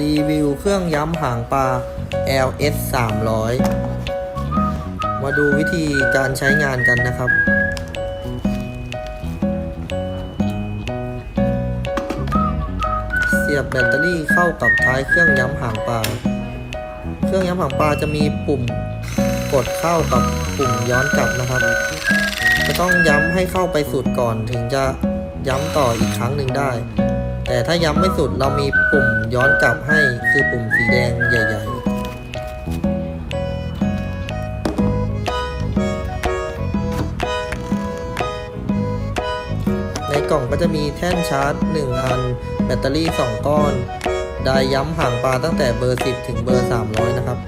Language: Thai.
รีวิวเครื่องย้ำหางปลา LS 300 มาดูวิธีการใช้งานกันนะครับ เสียบแบตเตอรี่เข้ากับท้ายเครื่องย้ำหางปลา เครื่องย้ำหางปลาจะมีปุ่มกดเข้ากับปุ่มย้อนกลับนะครับ จะต้องย้ำให้เข้าไปสุดก่อนถึงจะย้ำต่ออีกครั้งหนึ่งได้ แต่ถ้าย้ำไม่สุดเรามีปุ่มย้อนกลับให้คือปุ่มสีแดงใหญ่ๆในกล่องก็จะมีแท่นชาร์จ 1 อัน แบตเตอรี่ 2 ก้อน ได้ย้ำห่างปลาตั้งแต่เบอร์ 10 ถึงเบอร์ 300 นะครับ